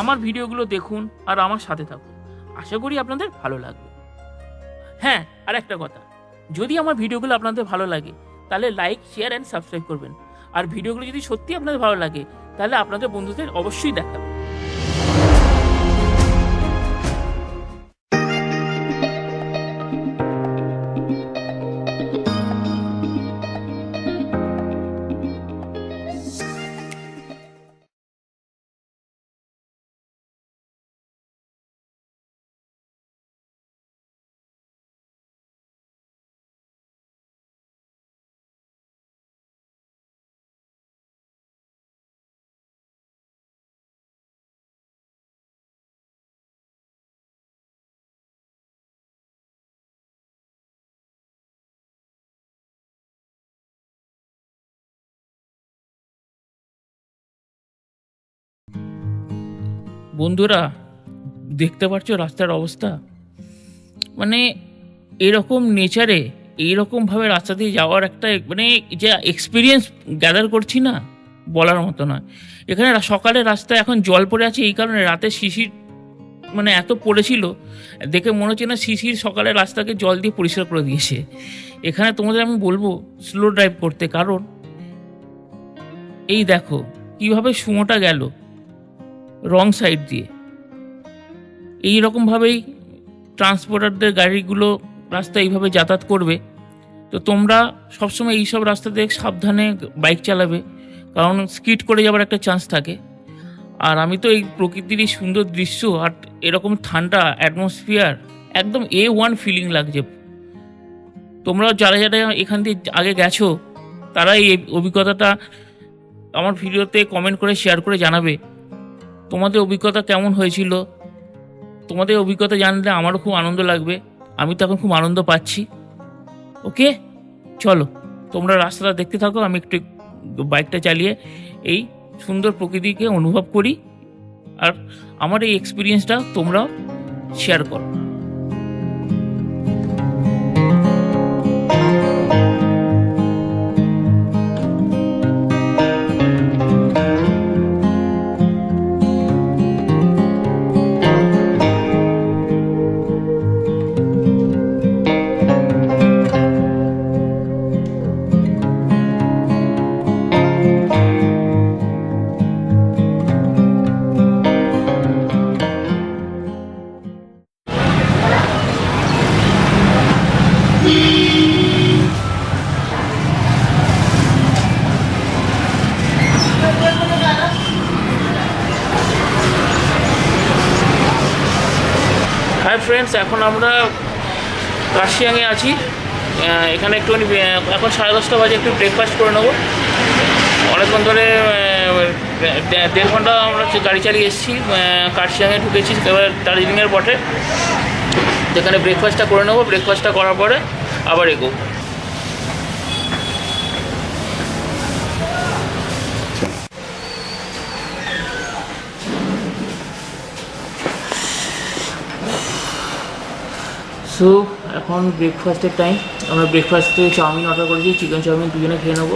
আমার ভিডিওগুলো দেখুন আর আমার সাথে থাকুন। আশা করি আপনাদের ভালো লাগবে। হ্যাঁ আর একটা কথা। যদি আমার ভিডিওগুলো আপনাদের ভালো লাগে, তাহলে লাইক শেয়ার অ্যান্ড সাবস্ক্রাইব করবেন। আর ভিডিওগুলো যদি সত্যি আপনাদের ভালো লাগে, তাহলে আপনাদের বন্ধুদের অবশ্যই দেখাবেন। বন্ধুরা, দেখতে পাচ্ছ রাস্তার অবস্থা? মানে এরকম নেচারে এইরকমভাবে রাস্তা দিয়ে যাওয়ার একটা মানে যে এক্সপিরিয়েন্স গ্যাদার করছি না, বলার মতো নয়। এখানে সকালে রাস্তায় এখন জল পড়ে আছে, এই কারণে রাতে শিশির মানে এত পড়েছিল, দেখে মনে হচ্ছে না শিশির সকালে রাস্তাকে জল দিয়ে পরিষ্কার করে দিয়েছে। এখানে তোমাদের আমি বলব স্লো ড্রাইভ করতে, কারণ এই দেখো, কীভাবে সুমোটা গেল। রং সাইড দিয়ে। এই রকমভাবেই ট্রান্সপোর্টারদের গাড়িগুলো রাস্তা এইভাবে যাতায়াত করবে। তো তোমরা সবসময় এইসব রাস্তাতে সাবধানে বাইক চালাবে, কারণ স্কিড করে যাওয়ার একটা চান্স থাকে। আর আমি তো এই প্রকৃতির সুন্দর দৃশ্য আর এরকম ঠান্ডা অ্যাটমসফিয়ার একদম এ ওয়ান ফিলিং লাগছে। তোমরা যারা যারা এখান দিয়ে আগে গেছো তারা এই অভিজ্ঞতাটা আমার ভিডিওতে কমেন্ট করে শেয়ার করে জানাবে। তোমাদের অভিজ্ঞতা কেমন হয়েছিল? তোমাদের অভিজ্ঞতা জানলে আমারও খুব আনন্দ লাগবে। আমি তো এখন খুব আনন্দ পাচ্ছি। ওকে? চলো, তোমরা রাস্তাটা দেখতে থাকো, আমি একটু বাইকটা চালিয়ে এই সুন্দর প্রকৃতিকে অনুভব করি। আর আমার এই এক্সপিরিয়েন্সটা তোমরাও শেয়ার করো। ফ্রেন্ডস এখন আমরা কাশিয়াংয়ে আছি। এখানে একটুখানি এখন সাড়ে দশটা বাজে, একটু ব্রেকফাস্ট করে নেব। অনেকক্ষণ ধরে দেড় ঘণ্টা আমরা গাড়ি চালিয়ে এসেছি কাশিয়াংয়ে ঢুকেছি, এবার দার্জিলিংয়ের পথে। যেখানে ব্রেকফাস্টটা করে নেব ব্রেকফাস্টটা করার পরে আবার এগো সো এখন ব্রেকফাস্টের টাইম আমরা ব্রেকফাস্টে চাউমিন অর্ডার করেছি চিকেন চাউমিন দুজনে খেয়ে নেব।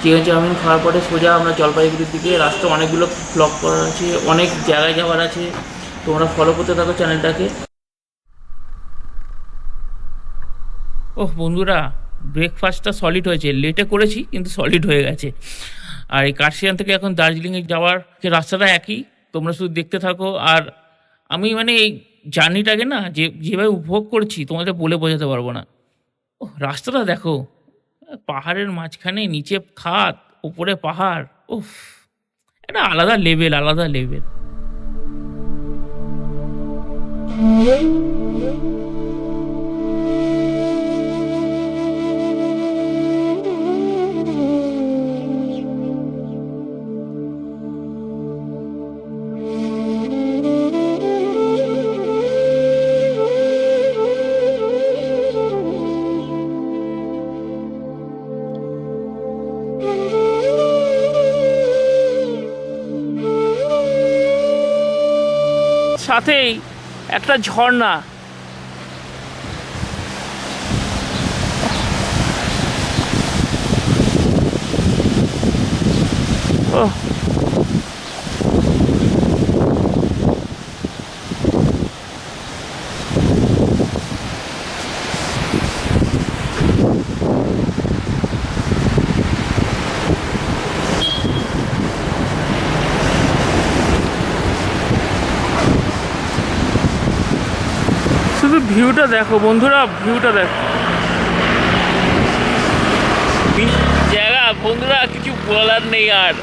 চিকেন চাউমিন খাওয়ার পরে সোজা আমরা জলপাইগুড়ির দিকে রাস্তা অনেকগুলো ব্লক করার আছে, অনেক জায়গায় যাওয়ার আছে। তোমরা ফলো করতে থাকো চ্যানেলটাকে ওহ, বন্ধুরা ব্রেকফাস্টটা সলিড হয়েছে। লেটে করেছি, কিন্তু সলিড হয়ে গেছে। আর এই কার্শিয়ান থেকে এখন দার্জিলিংয়ে যাওয়ার রাস্তাটা একই, তোমরা শুধু দেখতে থাকো। আর আমি মানে এই জার্নিটাকে না যে, যেভাবে উপভোগ করছি তোমাদের বলে বোঝাতে পারব না। ও রাস্তাটা দেখো। পাহাড়ের মাঝখানে নিচে খাত, উপরে পাহাড়। উফ, একটা আলাদা লেভেল আলাদা লেভেল সাথেই একটা ঝর্ণা। ওহ। শুধু ভিউটা দেখো, বন্ধুরা, ভিউটা দেখো। জায়গা, বন্ধুরা, কিছু বলার নেই আর।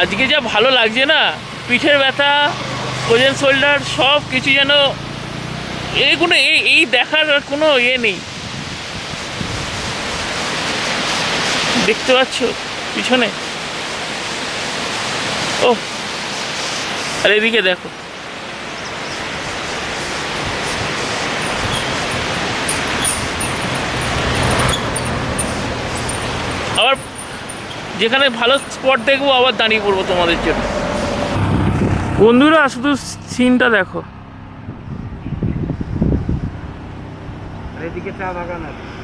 আজকে যা ভালো লাগছে না, পিঠের ব্যথা ওজেন শোল্ডার সব কিছু যেন এই কোনো এই এই দেখার কোনো ইয়ে নেই। দেখতে পাচ্ছ পিছনে? ও আর এদিকে দেখো আবার যেখানে ভালো স্পট দেখব, আবার দাঁড়িয়ে পড়ব তোমাদের জন্য। বন্ধুরা, শুধু সিনটা দেখো। এদিকে চা বাগান আছে।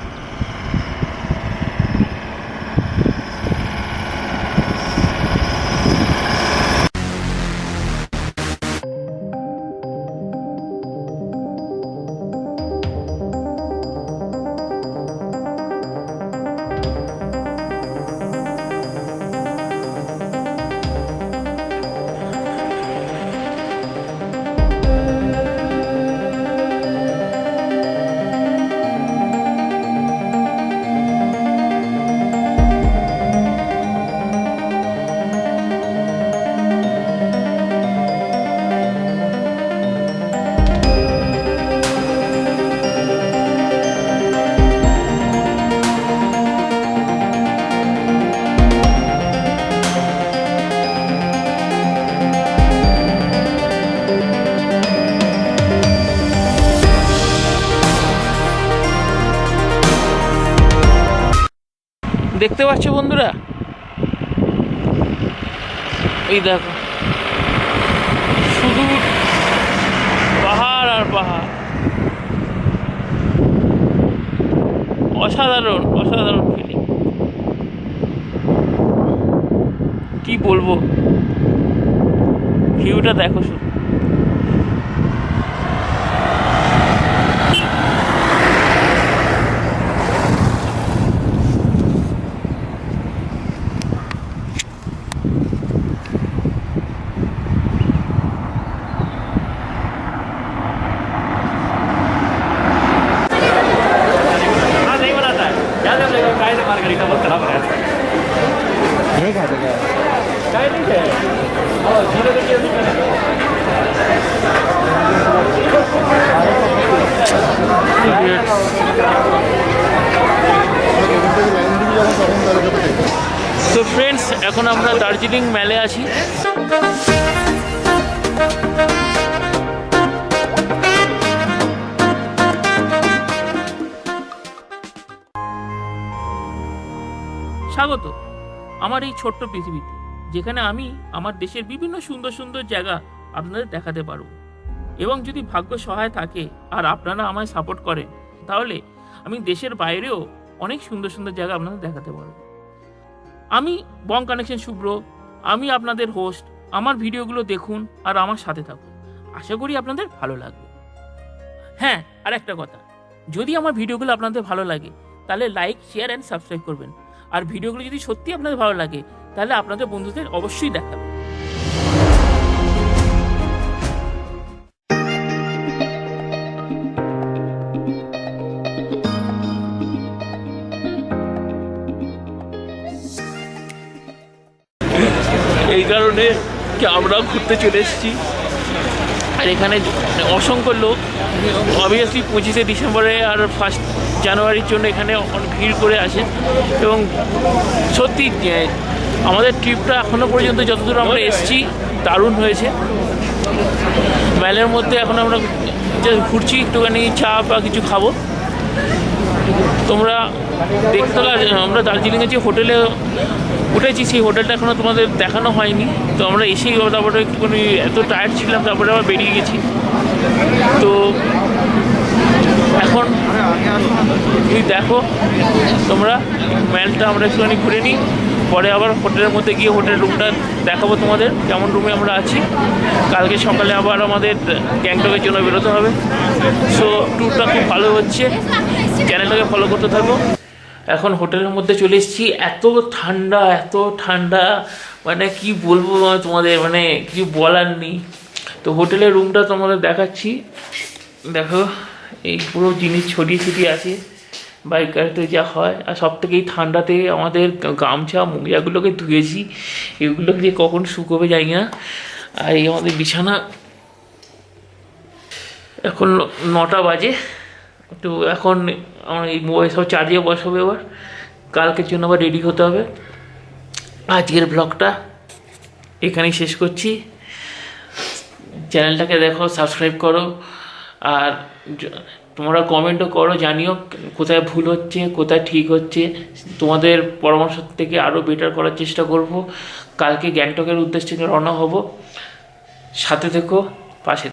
দেখতে পাচ্ছ বন্ধুরা? এই দেখো। শুধু পাহাড় আর পাহাড়। অসাধারণ অসাধারণ ফিলিং কি বলব? ভিউটা দেখো শুধু। ফ্রেন্ডস এখন আমরা দার্জিলিং মেলে আছি। স্বাগত, আমার এই ছোট্ট পৃথিবীতে, যেখানে আমি আমার দেশের বিভিন্ন সুন্দর সুন্দর জায়গা আপনাদের দেখাতে পারব। এবং যদি ভাগ্য সহায় থাকে আর আপনারা আমায় সাপোর্ট করেন, তাহলে আমি দেশের বাইরেও অনেক সুন্দর সুন্দর জায়গা আপনাদের দেখাতে পারব। আমি বং কানেকশন শুভ্র, আমি আপনাদের হোস্ট আমার ভিডিওগুলো দেখুন আর আমার সাথে থাকুন। আশা করি আপনাদের ভালো লাগবে। হ্যাঁ আর একটা কথা, যদি আমার ভিডিওগুলো আপনাদের ভালো লাগে, তাহলে লাইক শেয়ার অ্যান্ড সাবস্ক্রাইব করবেন। আর ভিডিওগুলো যদি সত্যি আপনাদের ভালো লাগে, তাহলে আপনাদের বন্ধুদের অবশ্যই দেখাবেন। কারণে কি আমরাও ঘুরতে চলে এসেছি। আর এখানে অসংখ্য লোক। অবভিয়াসলি পঁচিশে ডিসেম্বরে আর ফার্স্ট জানুয়ারির জন্য এখানে অনেক ভিড় করে আসে। এবং সত্যি আমাদের ট্রিপটা এখনও পর্যন্ত যতদূর আমরা এসেছি, দারুণ হয়েছে। মেলের মধ্যে এখন আমরা ঘুরছি, একটুখানি চা বা কিছু খাব। তোমরা দেখতে পাচ্ছ, আমরা দার্জিলিংয়ে যে হোটেলে উঠেছি সেই হোটেলটা এখনও তোমাদের দেখানো হয়নি। তো আমরা এসেই তারপরে একটুখানি এত টায়ার্ড ছিলাম তারপরে আবার বেরিয়ে গেছি। তো এখন তুমি দেখো তোমরা ম্যালটা আমরা একটুখানি ঘুরে নিই। পরে আবার হোটেলের মধ্যে গিয়ে হোটেল রুমটা দেখাবো তোমাদের, কেমন রুমে আমরা আছি। কালকে সকালে আবার আমাদের গ্যাংটকের জন্য বেরোতে হবে। সো ট্যুরটা খুব ভালো হচ্ছে। চ্যানেলটাকে ফলো করতে থাকো। এখন হোটেলের মধ্যে চলে এসেছি। এত ঠান্ডা এত ঠান্ডা। মানে কি বলব তোমাদের মানে কিছু বলার নেই। তো হোটেলের রুমটা তোমাদের দেখাচ্ছি। দেখো, এই পুরো জিনিস ছড়িয়ে ছিটিয়ে আছে। বাইকারতে যা হয়, আর সব থেকে এই ঠান্ডাতে আমাদের গামছা মোজাগুলোকে ধুয়েছি, এগুলো যে কখন শুকোবে জানি না। আর এই আমাদের বিছানা, এখন নটা বাজে, তো এখন আমার এই মোবাইল সব চার্জে বসাবো এবার কালকের জন্য আবার রেডি হতে হবে। আজকের ব্লগটা এখানেই শেষ করছি। চ্যানেলটাকে দেখো সাবস্ক্রাইব করো, আর তোমরা কমেন্টও করো, জানিও কোথায় ভুল হচ্ছে, কোথায় ঠিক হচ্ছে। তোমাদের পরামর্শ থেকে আরও বেটার করার চেষ্টা করব। কালকে গ্যাংটকের উদ্দেশ্যে রওনা হব। সাথে থেকো, পাশে।